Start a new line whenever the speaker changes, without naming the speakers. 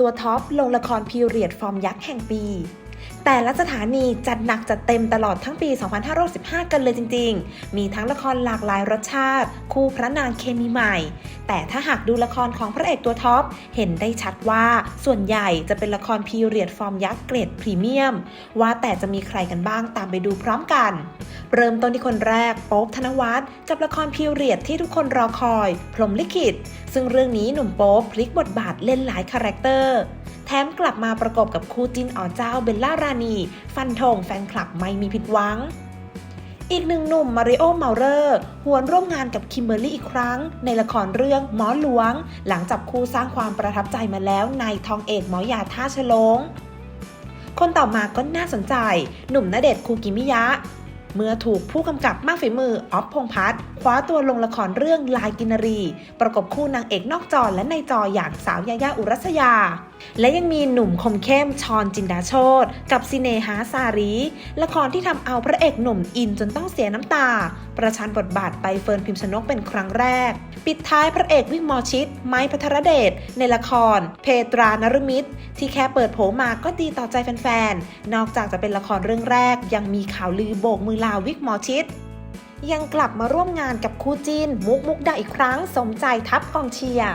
ตัวท็อปลงละครพีเรียดฟอร์มยักษ์แห่งปี แต่ละสถานีจัดหนักจัดเต็มตลอดทั้งปี 2515กันเลยจริง ๆ มีทั้งละครหลากหลายรสชาติ คู่พระนางเคมีใหม่ แต่ถ้าหากดูละครของพระเอกตัวท็อป เห็นได้ชัดว่าส่วนใหญ่จะเป็นละครพีเรียดฟอร์มยักษ์เกรดพรีเมียม ว่าแต่จะมีใครกันบ้างตามไปดูพร้อมกัน เริ่มต้นที่คนแรกโป๊บธนวัฒน์กับละครพีเรียดที่ทุกคนรอคอย พรหมลิขิต ซึ่งเรื่องนี้หนุ่มโป๊บพลิกบทบาทเล่นหลายคาแรคเตอร์ แถมกลับมาประกบกับคู่จิ้นอ๋อเจ้าเบลล่ารานี ฟันธงแฟนคลับไม่มีผิดหวัง อีกหนึ่งหนุ่มมาริโอเมาเรอร์หวนร่วมงานกับคิมเบอร์รี่อีกครั้ง ในละครเรื่องหมอหลวง หลังจับคู่สร้างความประทับใจมาแล้วในทองเอกหมอยาท่าฉลงคนต่อมาก็น่าสนใจ หนุ่มณเดชน์คูกิมิยะ เมื่อถูกผู้กำกับมากฝีมือออฟพงพัฒน์คว้าตัวลงละครเรื่องลายกินรี ประกบคู่นางเอกนอกจอและในจออย่างสาวยายาอุรัสยา และยังมีหนุ่มคมเข้มชอนจินดาโชตกับซิเนหาซารี ละครที่ทำเอาพระเอกหนุ่มอินจนต้องเสียน้ำตาประชันบทบาทไปเฟิร์นพิมพ์ชนกเป็นครั้งแรก ปิดท้ายพระเอกวิกหมอชิต ไม้พัทรเดช ในละคร เพตรานรมิตร ที่แค่เปิดโผมาก็ดีต่อใจแฟนๆ นอกจากจะเป็นละครเรื่องแรก ยังมีข่าวลือโบกมือลาวิกหมอชิตยังกลับมาร่วมงานกับคู่จีนมุกมุกดาอีกครั้งสมใจทับกองเชียร์